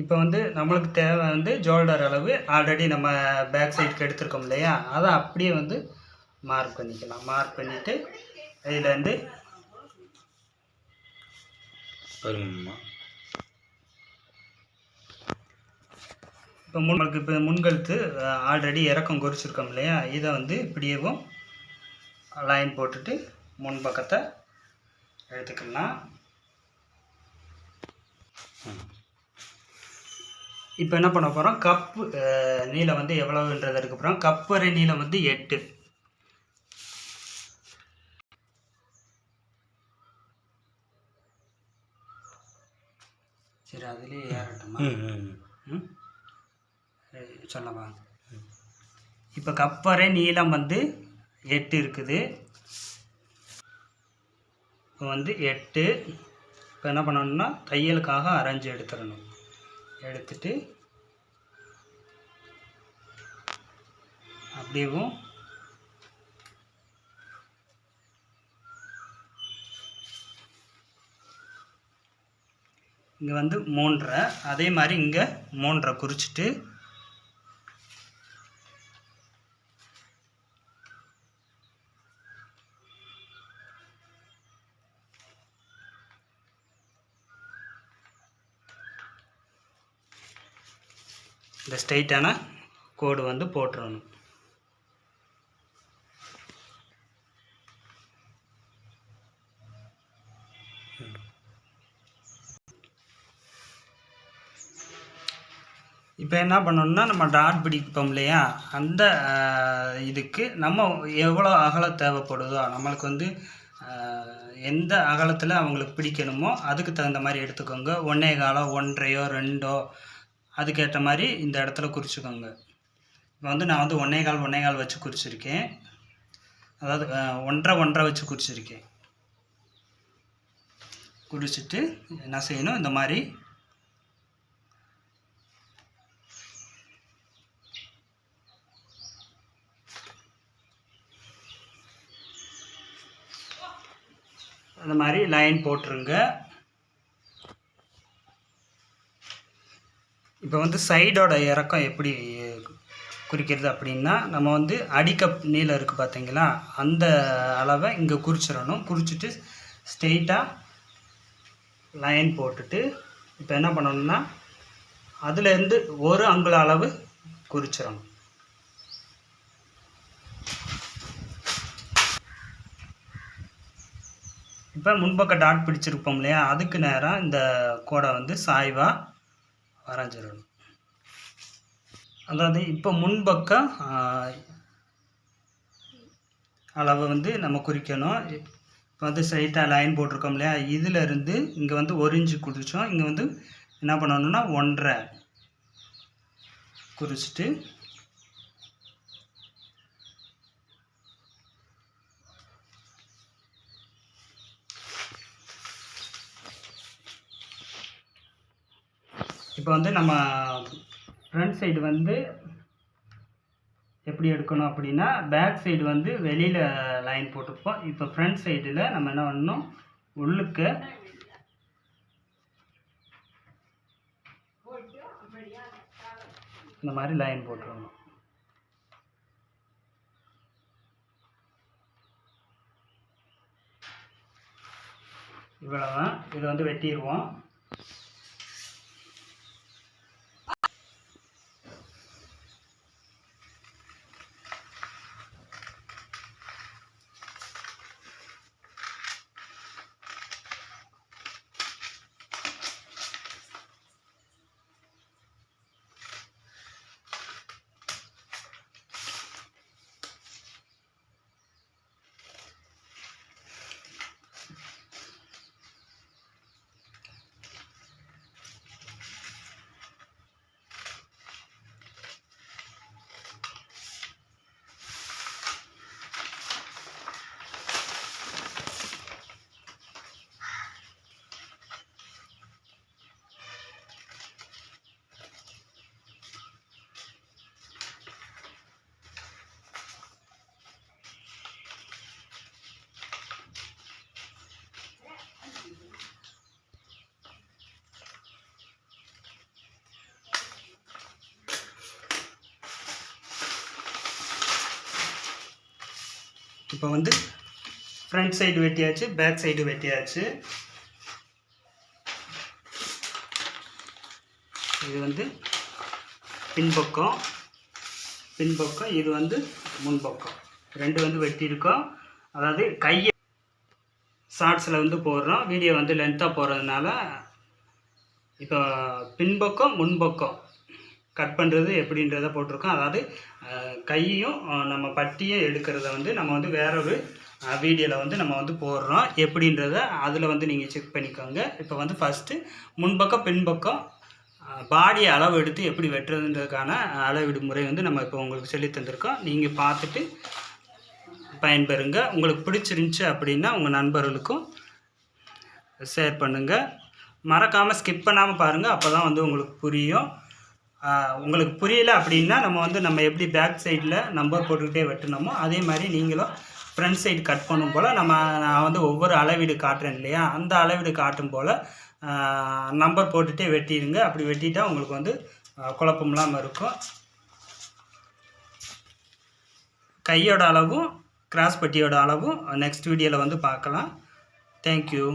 இப்போ வந்து நம்மளுக்கு தேவை வந்து ஜோல்டர் அளவு ஆல்ரெடி நம்ம பேக் சைடுக்கு எடுத்திருக்கோம் இல்லையா? அதை அப்படியே வந்து மார்க் பண்ணிக்கலாம். மார்க் பண்ணிவிட்டு இதுலேருந்து பாருங்கம்மா இப்போ முன்களுக்கு இப்போ முன்கழுத்து ஆல்ரெடி இறக்கம் குறிச்சிருக்கோம் இல்லையா? இதை வந்து இப்படியேவும் லைன் போட்டுட்டு முன் பக்கத்தை எடுத்துக்கலாம். இப்போ என்ன பண்ண போகிறோம் கப்பு நீளம் வந்து எவ்வளவுன்றது எடுக்க போகிறோம் கப் வரை நீளம் வந்து எட்டு. சரி அதுலேயே ஏறட்டுமா? சொல்லவா? இப்போ கப்பரை நீளம் வந்து எட்டு இருக்குது. இப்போ வந்து எட்டு. இப்போ என்ன பண்ணணும்னா தையலுக்காக அரைஞ்சு எடுத்துடணும். எடுத்துட்டு அப்படியும் இங்கே வந்து மூன்றரை அதே மாதிரி இங்கே மூன்றரை குறிச்சிட்டு இந்த ஸ்ட்ரைட்டான கோடு வந்து போட்டுடணும் இப்போ என்ன பண்ணணும்னா நம்ம டாட் பிடிப்போம் இல்லையா? அந்த ஆஹ், இதுக்கு நம்ம எவ்வளோ அகலம் தேவைப்படுதோ நம்மளுக்கு வந்து ஆஹ், எந்த அகலத்தில் அவங்களுக்கு பிடிக்கணுமோ அதுக்கு தகுந்த மாதிரி எடுத்துக்கோங்க. ஒன்றே காலம் ஒன்றையோ ரெண்டோ அதுக்கேற்ற மாதிரி இந்த இடத்துல குறிச்சிக்கோங்க. இப்போ வந்து நான் வந்து ஒன்றே கால் ஒன்றே கால் வச்சு குறிச்சிருக்கேன். அதாவது ஒன்றரை ஒன்றரை வச்சு குறிச்சிருக்கேன். குறிச்சிட்டு என்ன செய்யணும்? இந்த மாதிரி அந்த மாதிரி லைன் போட்டுருங்க. இப்போ வந்து சைடோட இறக்கம் எப்படி குறிக்கிறது அப்படின்னா நம்ம வந்து அடிக்கப் நீளம் இருக்குது பார்த்தீங்களா? அந்த அளவை இங்கே குறிச்சிடணும். குறிச்சிட்டு ஸ்ட்ரெயிட்டாக லைன் போட்டுட்டு இப்போ என்ன பண்ணணும்னா அதுலேருந்து ஒரு அங்குல அளவு குறிச்சிடணும். இப்போ முன்பக்க டாட் பிடிச்சிருப்போம் இல்லையா? அதுக்கு நேராக இந்த கோடை வந்து சாய்வாக வரைஞ்சிடணும் அதாவது இப்போ முன்பக்கம் அளவை வந்து நம்ம குறிக்கணும். இப்போ வந்து ஸ்ட்ரைட்டாக லைன் போட்டிருக்கோம் இல்லையா? இதிலிருந்து இங்கே வந்து ஒரு இன்ச்சு குறிச்சோம் இங்கே வந்து என்ன பண்ணணும்னா ஒன்றரை குறிச்சிட்டு இப்போ வந்து நம்ம ஃப்ரண்ட் சைடு வந்து எப்படி எடுக்கணும் அப்படின்னா பேக் சைடு வந்து வெளியில் லைன் போட்டிருப்போம் இப்போ ஃப்ரண்ட் சைடில் நம்ம என்ன பண்ணணும்? உள்ளுக்க இந்த மாதிரி லைன் போட்டுருணும் இவ்வளோதான் இதை வந்து வெட்டிடுவோம். இப்போ வந்து ஃப்ரண்ட் சைடு வெட்டியாச்சு பேக் சைடு வெட்டியாச்சு. இது வந்து பின்பக்கம். பின்பக்கம் இது வந்து முன்பக்கம். ரெண்டு வந்து வெட்டியிருக்கோம். அதாவது கையை ஷார்ட்ஸில் வந்து போடுறோம். வீடியோ வந்து லென்த்தாக போடுறதுனால இப்போ பின்பக்கம் முன்பக்கம். கட் பண்ணுறது எப்படின்றத போட்டிருக்கோம். அதாவது கையையும் நம்ம பட்டியும் எடுக்கிறத வந்து நம்ம வந்து வேற ஒரு வீடியோவில் வந்து நம்ம வந்து போடுறோம். எப்படின்றத அதில் வந்து நீங்கள் செக் பண்ணிக்கோங்க. இப்போ வந்து ஃபஸ்ட்டு முன்பக்கம் பின்பக்கம் பாடியை அளவு எடுத்து எப்படி வெட்டுறதுன்றதுக்கான அளவீடு முறை வந்து நம்ம இப்போ உங்களுக்கு சொல்லி தந்திருக்கோம். நீங்கள் பார்த்துட்டு பயன்பெறுங்க. உங்களுக்கு பிடிச்சிருந்துச்சு அப்படின்னா உங்கள் நண்பர்களுக்கும் ஷேர் பண்ணுங்கள் மறக்காமல் ஸ்கிப் பண்ணாமல் பாருங்கள் அப்போ தான் வந்து உங்களுக்கு புரியும். உங்களுக்கு புரியல அப்படின்னா நம்ம வந்து நம்ம எப்படி பேக் சைடில் நம்பர் போட்டுக்கிட்டே வெட்டினோமோ அதே மாதிரி நீங்களும் ஃப்ரண்ட் சைடு கட் பண்ணும் போல் நம்ம நான் வந்து ஒவ்வொரு அளவீடு காட்டுறேன் இல்லையா? அந்த அளவீடு காட்டும் போல் நம்பர் போட்டுகிட்டே வெட்டிடுங்க. அப்படி வெட்டிட்டால் உங்களுக்கு வந்து குழப்பம் இல்லாமல் இருக்கும். கையோட அளவும் கிராஸ் பட்டியோட அளவும் நெக்ஸ்ட் வீடியோவில் வந்து பார்க்கலாம். தேங்க்யூ